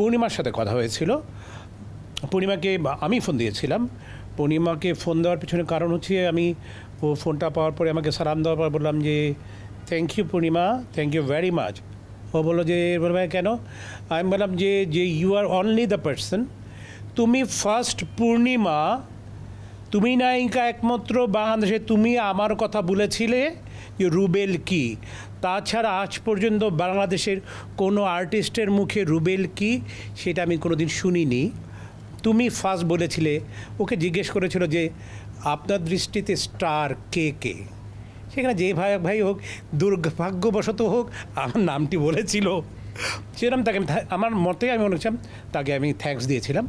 পূর্ণিমার সাথে কথা হয়েছিল। পূর্ণিমাকে আমি ফোন দিয়েছিলাম। পূর্ণিমাকে ফোন দেওয়ার পিছনে কারণ হচ্ছে আমি ও ফোনটা পাওয়ার পরে আমাকে সালাম দেওয়ার পর বললাম যে thank you Purnima thank you very much ও বলল যে ভাই কেন? আমি বললাম যে যে you are only the person তুমি ফার্স্ট পূর্ণিমা, তুমি নায়িকা একমাত্র বাংলাদেশে, তুমি আমার কথা বলেছিলে যে রুবেল কি? তাছাড়া আজ পর্যন্ত বাংলাদেশের কোনো আর্টিস্টের মুখে রুবেল কি, সেটা আমি কোনো দিন শুনিনি। তুমি ফার্স্ট বলেছিলে, ওকে জিজ্ঞেস করেছিল যে, আপনার দৃষ্টিতে স্টার কে কে? সেখানে যে ভাই ভাই হোক, দুর্ভাগ্যবশত হোক, আমার নামটি বলেছিল। সেরকম তাকে আমি আমার মতে আমি মনে করছিলাম, তাকে আমি থ্যাঙ্কস দিয়েছিলাম।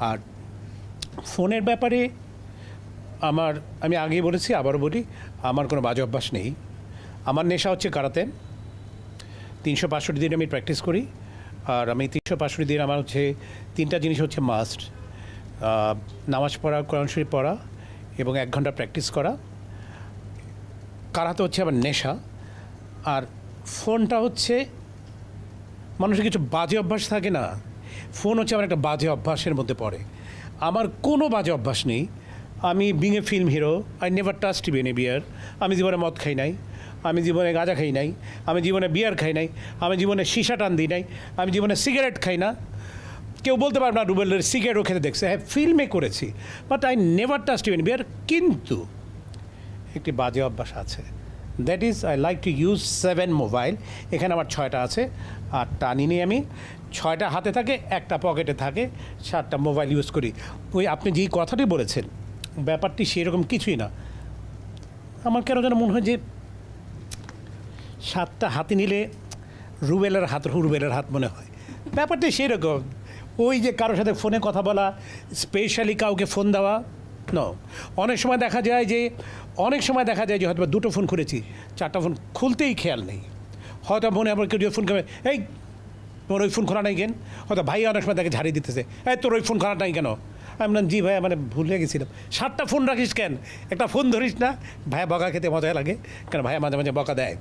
আর ফোনের ব্যাপারে আমার, আমি আগেই বলেছি, আবারও বলি, আমার কোনো বাজে অভ্যাস নেই। আমার নেশা হচ্ছে কারাতে। তিনশো পাঁচষট্টি দিন আমি প্র্যাকটিস করি, আর আমি তিনশো পাঁচষট্টি দিন আমার হচ্ছে, তিনটা জিনিস হচ্ছে মাস্ট নামাজ পড়া, কোরআন শরীফ পড়া এবং এক ঘণ্টা প্র্যাকটিস করা। কারাতে হচ্ছে আমার নেশা, আর ফোনটা হচ্ছে, মানুষের কিছু বাজে অভ্যাস থাকে না, ফোন হচ্ছে আমার একটা বাজে অভ্যাসের মধ্যে পড়ে। আমার কোনো বাজে অভ্যাস নেই আমি being a film hero I never touch TV any beer আমি জীবনে মদ খাই নাই, আমি জীবনে গাঁজা খাই নাই, আমি জীবনে বিয়ার খাই নাই, আমি জীবনে সীসা টান দিই নাই, আমি জীবনে সিগারেট খাই না। কেউ বলতে পারবে না রুবেলের সিগারেটও খেতে দেখছে। হ্যাঁ ফিল্মে করেছি but I never touch TV beer কিন্তু একটি বাজে অভ্যাস আছে। That is I like to use seven mobile এখানে আমার ছয়টা আছে, আর টানি নিয়ে আমি। ছয়টা হাতে থাকে, একটা পকেটে থাকে, সাতটা মোবাইল ইউজ করি। ওই আপনি যেই কথাটি বলেছেন ব্যাপারটি সেরকম কিছুই না। আমার কেন যেন মনে হয় যে সাতটা হাতে নিলে রুবেলের হাত রুবেলের হাত মনে হয়। ব্যাপারটি সেরকম। ওই যে কারোর সাথে ফোনে কথা বলা স্পেশালি কাউকে ফোন দেওয়া ন অনেক সময় দেখা যায় যে, অনেক সময় দেখা যায় যে হয়তো দুটো ফোন খুলেছি, চারটা ফোন খুলতেই খেয়াল নেই। হয়তো মনে আবার কেউ ফোন করে, এই তোমার ওই ফোন খোলা নাই কেন? হয়তো ভাই অনেক সময় তাকে ঝাড়িয়ে দিতেছে। এই তোর ওই ফোন খোলা নাই কেন? আমি বললাম, জি ভাই মানে ভুলে গেছিলাম। সাতটা ফোন রাখিস কেন? একটা ফোন ধরিস না? ভাইয়া বকা খেতে মজা লাগে, কেন ভাইয়া মাঝে মাঝে বকা দেয়।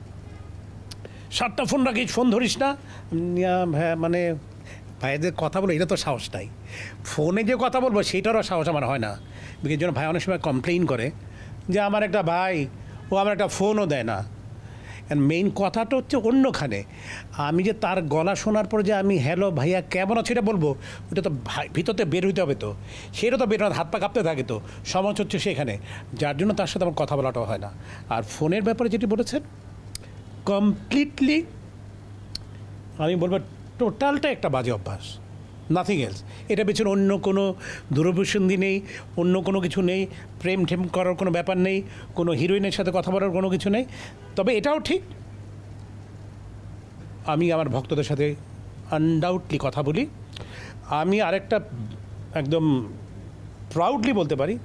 সাতটা ফোন রাখিস, ফোন ধরিস না? হ্যাঁ মানে ভাইয়াদের কথা বলো, এটা তো সাহস নাই। ফোনে যে কথা বলব সেটারও সাহস আমার হয় না। বিকজ জন্য ভাই অনেক সময় কমপ্লেন করে যে, আমার একটা ভাই, ও আমার একটা ফোনও দেয় না। মেইন কথাটা হচ্ছে অন্যখানে। আমি যে তার গলা শোনার পর যে আমি হ্যালো ভাইয়া, কেমন আছে? এটা বলব। ওটা তো ভিতরতে বের হইতে হবে তো। সেটা তো বের হয় হাত পা কাঁপতে থাকে তো। সমস্যা হচ্ছে সেখানে। যার জন্য তার সাথে আমার কথা বলাটাও হয় না। আর ফোনের ব্যাপারে যেটি বলেছেন কমপ্লিটলি আমি বলব টোটালটা একটা বাজে অভ্যাস। নাথিং এলস এটা পেছনে অন্য কোনো দূরভিসন্ধি নেই, অন্য কোনো কিছু নেই, প্রেম ঠেম করার কোনো ব্যাপার নেই, কোনো হিরোইনের সাথে কথা বলার কোনো কিছু নেই। তবে এটাও ঠিক। আমি আমার ভক্তদের সাথে আনডাউটলি কথা বলি। আমি আরেকটা একদম প্রাউডলি বলতে পারি।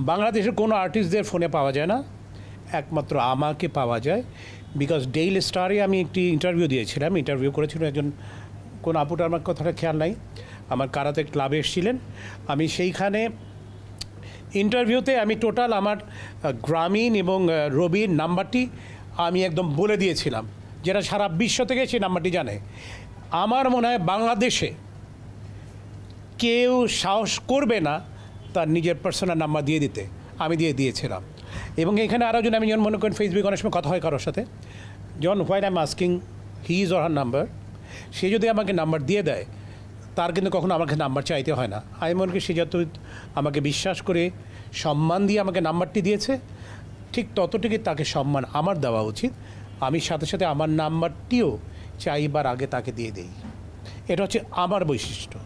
বাংলাদেশের কোনো আর্টিস্টদের ফোনে পাওয়া যায় না। একমাত্র আমাকে পাওয়া যায়। বিকজ ডেইলি স্টারে আমি একটি ইন্টারভিউ দিয়েছিলাম ইন্টারভিউ করেছিল একজন কোন আপুটার আমার কথাটা খেয়াল নাই। আমার কারাতে ক্লাবে এসেছিলেন। আমি সেইখানে ইন্টারভিউতে আমি টোটাল আমার গ্রামীণ এবং রবির নাম্বারটি আমি একদম বলে দিয়েছিলাম। যেটা সারা বিশ্ব থেকে সেই নাম্বারটি জানে। আমার মনে হয় বাংলাদেশে কেউ সাহস করবে না তার নিজের পার্সোনাল নাম্বার দিয়ে দিতে। আমি দিয়ে দিয়েছিলাম। এবং এখানে আরও জন, আমি যখন মনে করেন ফেসবুক অনেক সময় কথা হয় কারোর সাথে। যখন white I am asking he is or her number সে যদি আমাকে নাম্বার দিয়ে দেয়, তার কিন্তু কখনো আমাকে নাম্বার চাইতে হয় না। আমি মনে করি সে যত আমাকে বিশ্বাস করে, সম্মান দিয়ে আমাকে নাম্বারটি দিয়েছে, ঠিক ততটুকুই তাকে সম্মান আমার দেওয়া উচিত। আমি সাথে সাথে আমার নাম্বারটিও চাইবার আগে তাকে দিয়ে দিই। এটা হচ্ছে আমার বৈশিষ্ট্য।